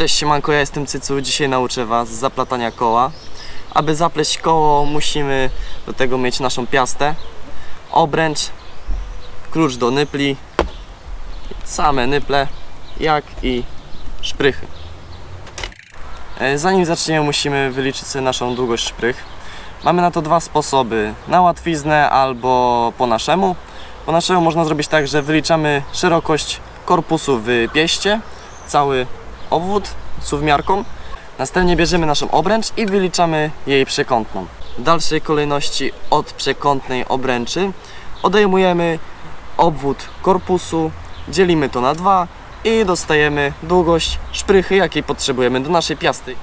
Cześć siemanko, ja jestem Cycu. Dzisiaj nauczę Was zaplatania koła. Aby zapleść koło musimy do tego mieć naszą piastę, obręcz, klucz do nypli, same nyple, jak i szprychy. E, Zanim zaczniemy musimy wyliczyć sobie naszą długość szprych. Mamy na to dwa sposoby, na łatwiznę albo po naszemu. Po naszemu można zrobić tak, że wyliczamy szerokość korpusu w pieście, cały obwód suwmiarką. Następnie bierzemy naszą obręcz i wyliczamy jej przekątną. W dalszej kolejności od przekątnej obręczy odejmujemy obwód korpusu, dzielimy to na dwa i dostajemy długość szprychy, jakiej potrzebujemy do naszej piasty.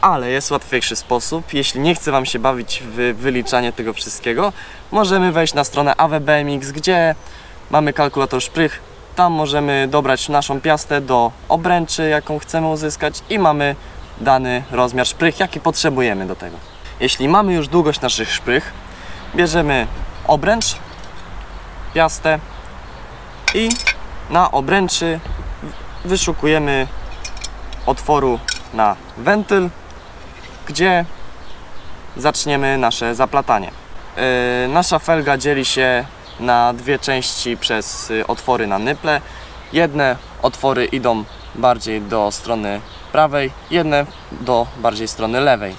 Ale jest łatwiejszy sposób. Jeśli nie chce Wam się bawić w wyliczanie tego wszystkiego, możemy wejść na stronę AWBMX, gdzie mamy kalkulator szprych. Tam możemy dobrać naszą piastę do obręczy, jaką chcemy uzyskać i mamy dany rozmiar szprych, jaki potrzebujemy do tego. Jeśli mamy już długość naszych szprych, bierzemy obręcz, piastę i na obręczy wyszukujemy otworu na wentyl, gdzie zaczniemy nasze zaplatanie. Yy, nasza felga dzieli się na dwie części przez y, otwory na nyple. Jedne otwory idą bardziej do strony prawej, jedne do bardziej strony lewej.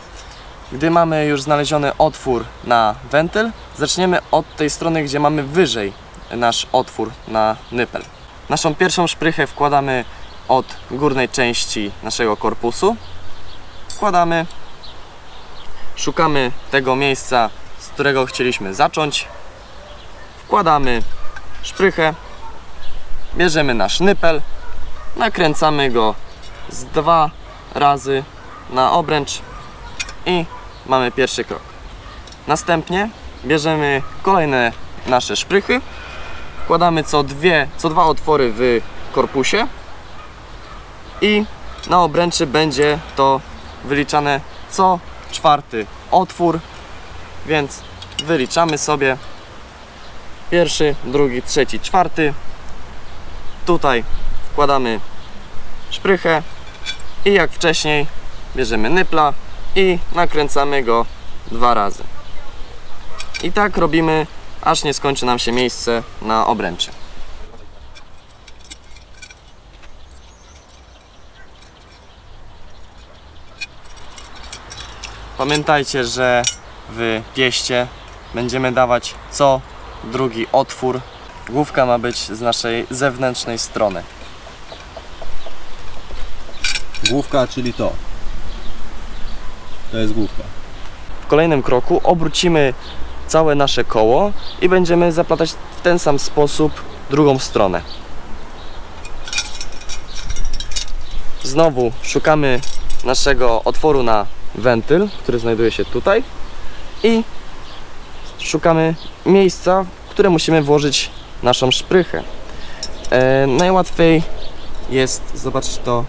Gdy mamy już znaleziony otwór na wentyl, zaczniemy od tej strony, gdzie mamy wyżej nasz otwór na nypel. Naszą pierwszą szprychę wkładamy od górnej części naszego korpusu. Wkładamy, szukamy tego miejsca, z którego chcieliśmy zacząć. Wkładamy szprychę, bierzemy nasz nypel, nakręcamy go z dwa razy na obręcz i mamy pierwszy krok. Następnie bierzemy kolejne nasze szprychy, wkładamy co, dwie, co dwa otwory w korpusie i na obręczy będzie to wyliczane co czwarty otwór, więc wyliczamy sobie pierwszy, drugi, trzeci, czwarty. Tutaj wkładamy szprychę i jak wcześniej bierzemy nypla i nakręcamy go dwa razy. I tak robimy, aż nie skończy nam się miejsce na obręczy. Pamiętajcie, że w pieście będziemy dawać co drugi otwór. Główka ma być z naszej zewnętrznej strony. Główka, czyli to. To jest główka. W kolejnym kroku obrócimy całe nasze koło i będziemy zaplatać w ten sam sposób drugą stronę. Znowu szukamy naszego otworu na wentyl, który znajduje się tutaj i szukamy miejsca, w które musimy włożyć naszą szprychę. E, najłatwiej jest zobaczyć to,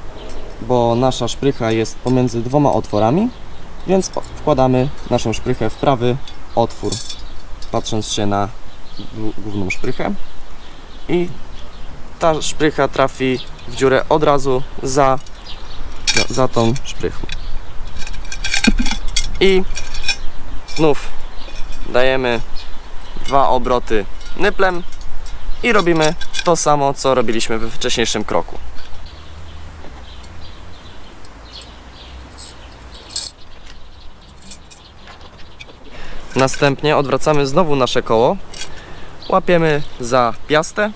bo nasza szprycha jest pomiędzy dwoma otworami, więc wkładamy naszą szprychę w prawy otwór, patrząc się na głó- główną szprychę i ta szprycha trafi w dziurę od razu za, za tą szprychą. I znów dajemy dwa obroty nyplem i robimy to samo, co robiliśmy we wcześniejszym kroku. Następnie odwracamy znowu nasze koło, łapiemy za piastę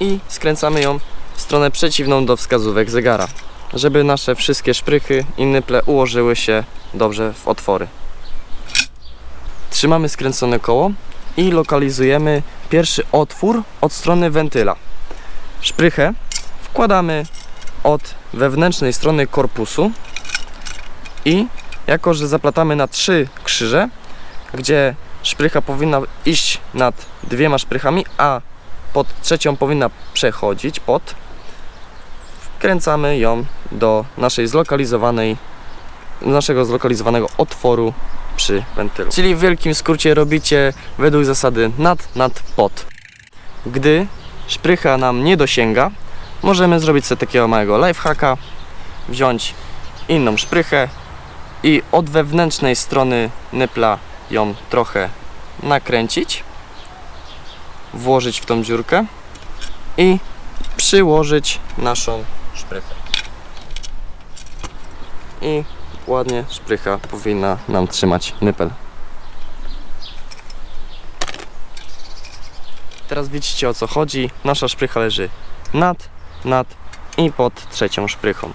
i skręcamy ją w stronę przeciwną do wskazówek zegara, żeby nasze wszystkie szprychy i nyple ułożyły się dobrze w otwory. Trzymamy skręcone koło i lokalizujemy pierwszy otwór od strony wentyla. Szprychę wkładamy od wewnętrznej strony korpusu i jako, że zaplatamy na trzy krzyże, gdzie szprycha powinna iść nad dwiema szprychami, a pod trzecią powinna przechodzić pod, wkręcamy ją do naszej zlokalizowanej, naszego zlokalizowanego otworu przy wentylu. Czyli w wielkim skrócie robicie według zasady nad, nad, pod. Gdy szprycha nam nie dosięga, możemy zrobić sobie takiego małego lifehacka wziąć inną szprychę i od wewnętrznej strony nypla ją trochę nakręcić, włożyć w tą dziurkę i przyłożyć naszą szprychę. I ładnie szprycha powinna nam trzymać nypel. Teraz widzicie o co chodzi. Nasza szprycha leży nad, nad i pod trzecią szprychą.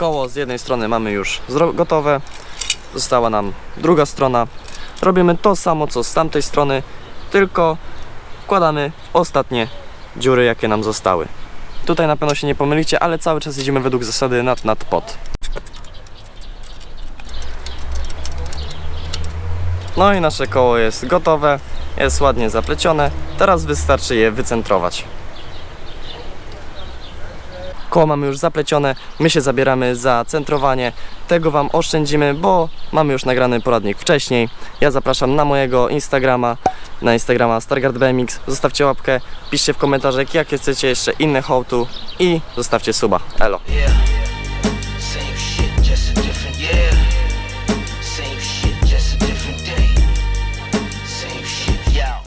Koło z jednej strony mamy już gotowe, została nam druga strona. Robimy to samo co z tamtej strony, tylko wkładamy ostatnie dziury jakie nam zostały. Tutaj na pewno się nie pomylicie, ale cały czas idziemy według zasady nad, nad, pod. No i nasze koło jest gotowe, jest ładnie zaplecione. Teraz wystarczy je wycentrować. Koło mamy już zaplecione, my się zabieramy za centrowanie. Tego Wam oszczędzimy, bo mamy już nagrany poradnik wcześniej. Ja zapraszam na mojego Instagrama, na Instagrama Stargard BMX. Zostawcie łapkę, piszcie w komentarzach jakie chcecie jeszcze inne how to i zostawcie suba. Elo.